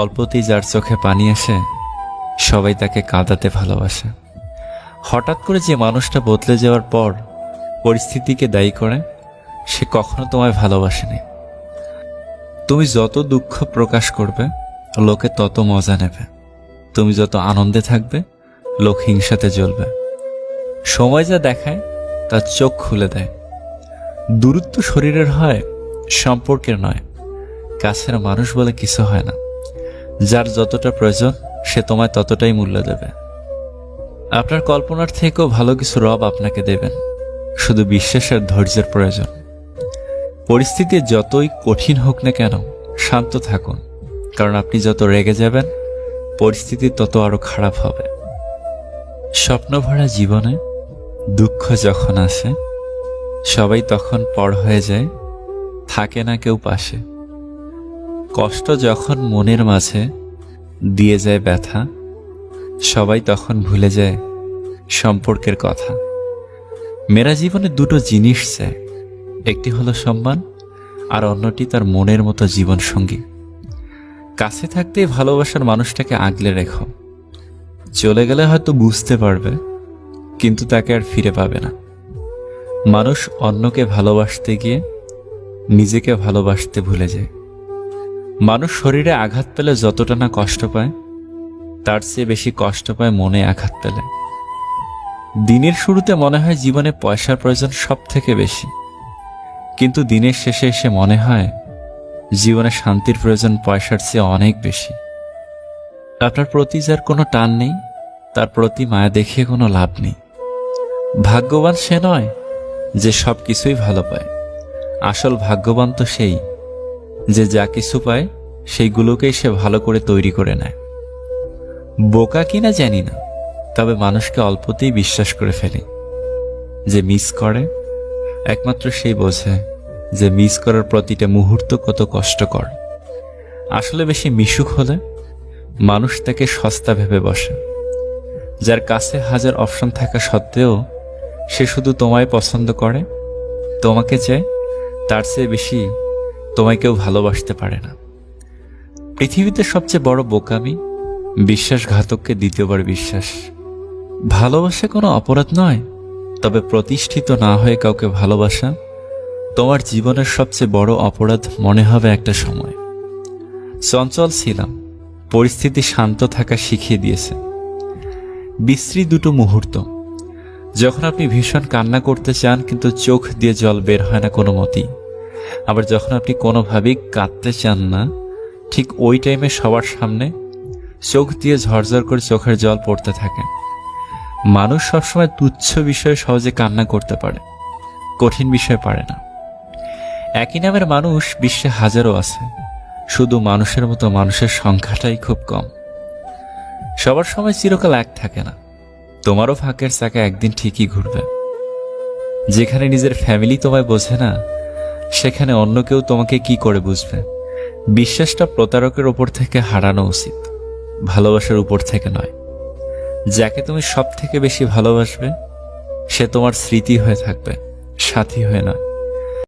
অল্পতেই যার চোখে পানি আসে, সবাই তাকে কাঁদাতে ভালোবাসে। হঠাৎ করে যে মানুষটা বদলে যাওয়ার পর পরিস্থিতিকে দায়ী করে, সে কখনো তোমায় ভালোবাসেনি। তুমি যত দুঃখ প্রকাশ করবে, লোকে তত মজা নেবে। তুমি যত আনন্দে থাকবে, লোক হিংসাতে জ্বলবে। সময় যা দেখায় তার চোখ খুলে দেয়। দূরত্ব শরীরের হয়, সম্পর্কের নয়। কাছের মানুষ বলে কিছু হয় না। যার যতটা প্রয়োজন, সে তোমায় ততটাই মূল্য দেবে। আপনার কল্পনার থেকেও ভালো কিছু রব আপনাকে দেবেন। শুধু বিশ্বাসের ধৈর্যের প্রয়োজন। পরিস্থিতি যতই কঠিন হোক না কেন, শান্ত থাকুন। কারণ আপনি যত রেগে যাবেন, পরিস্থিতি তত আরও খারাপ হবে। স্বপ্নভরা জীবনে দুঃখ যখন আসে, সবাই তখন পর হয়ে যায়, থাকে না কেউ পাশে। কষ্ট যখন মনের মাঝে দিয়ে যায় ব্যথা, সবাই তখন ভুলে যায় সম্পর্কের কথা। মেরা জীবনে দুটো জিনিস চায়, একটি হলো সম্মান, আর অন্যটি তার মনের মতো জীবন সঙ্গী কাছে থাকতেই ভালোবাসার মানুষটাকে আগলে রেখো। চলে গেলে হয়তো বুঝতে পারবে, কিন্তু তাকে আর ফিরে পাবে না। মানুষ অন্যকে ভালোবাসতে গিয়ে নিজেকে ভালোবাসতে ভুলে যায়। মানুষ শরীরে আঘাত পেলে যতটা না কষ্ট পায়, তার চেয়ে বেশি কষ্ট পায় মনে আঘাত পেলে। দিনের শুরুতে মনে হয় জীবনে পয়সার প্রয়োজন সব থেকে বেশি। কিন্তু দিনের শেষে এসে মনে হয় জীবনে শান্তির প্রয়োজন পয়সার চেয়ে অনেক বেশি। আপনার প্রতি যার কোনো টান নেই, তার প্রতি মায়া দেখিয়ে কোনো লাভ নেই। ভাগ্যবান সে নয় যে সব কিছুই ভালো পায়। আসল ভাগ্যবান তো সেই যে যা কিছু পায়, সেইগুলোকেই সে ভালো করে তৈরি করে নেয়। বোকা কিনা জানি না, তবে মানুষকে অল্পতেই বিশ্বাস করে ফেলে। যে মিস করে, একমাত্র সেই বোঝে যে মিস করার প্রতিটা মুহূর্ত কত কষ্টকর। আসলে বেশি মিশুক হলে মানুষ তাকে সস্তা ভেবে বসে। যার কাছে হাজার অপশন থাকা সত্ত্বেও সে শুধু তোমায় পছন্দ করে, তোমাকে চায় তার চেয়ে বেশি তোমায় কেউ ভালোবাসতে পারে না। পৃথিবীতে সবচেয়ে বড় বোকামি, বিশ্বাসঘাতককে দ্বিতীয়বার বিশ্বাস। ভালোবাসা কোনো অপরাধ নয়, তবে প্রতিষ্ঠিত না হয়ে কাউকে ভালোবাসা তোমার জীবনের সবচেয়ে বড় অপরাধ মনে হবে একটা সময়। চঞ্চল ছিলাম, পরিস্থিতি শান্ত থাকা শিখিয়ে দিয়েছে। বিশ্রী দুটো মুহূর্ত, যখন আপনি ভীষণ কান্না করতে চান কিন্তু চোখ দিয়ে জল বের হয় না কোনো মতেই। আবার যখন আপনি কোনোভাবেই কাঁদতে চান না, ঠিক ওই টাইমে সবার সামনে চোখ দিয়ে ঝরঝর করে চোখের জল পড়তে থাকে। মানুষ সবসময় তুচ্ছ বিষয়ে সহজে কান্না করতে পারে, কঠিন বিষয় পারে না। একই নামের মানুষ বিশ্বে হাজারো আছে, শুধু মানুষের মতো মানুষের সংখ্যাটাই খুব কম। সবার সময় চিরকাল এক থাকে না, তোমারও ফাঁকের চাকা একদিন ঠিকই ঘুরবে। যেখানে নিজের ফ্যামিলি তোমায় বোঝে না সেখানে অন্য কেউ তোমাকে কি করে বুঝবে? বিশ্বাসটা প্রতারকের উপর থেকে হারানো উচিত, ভালোবাসার উপর থেকে নয়। যাকে তুমি সব থেকে বেশি ভালোবাসবে, সে তোমার স্মৃতি হয়ে থাকবে, সাথী হয়ে নয়।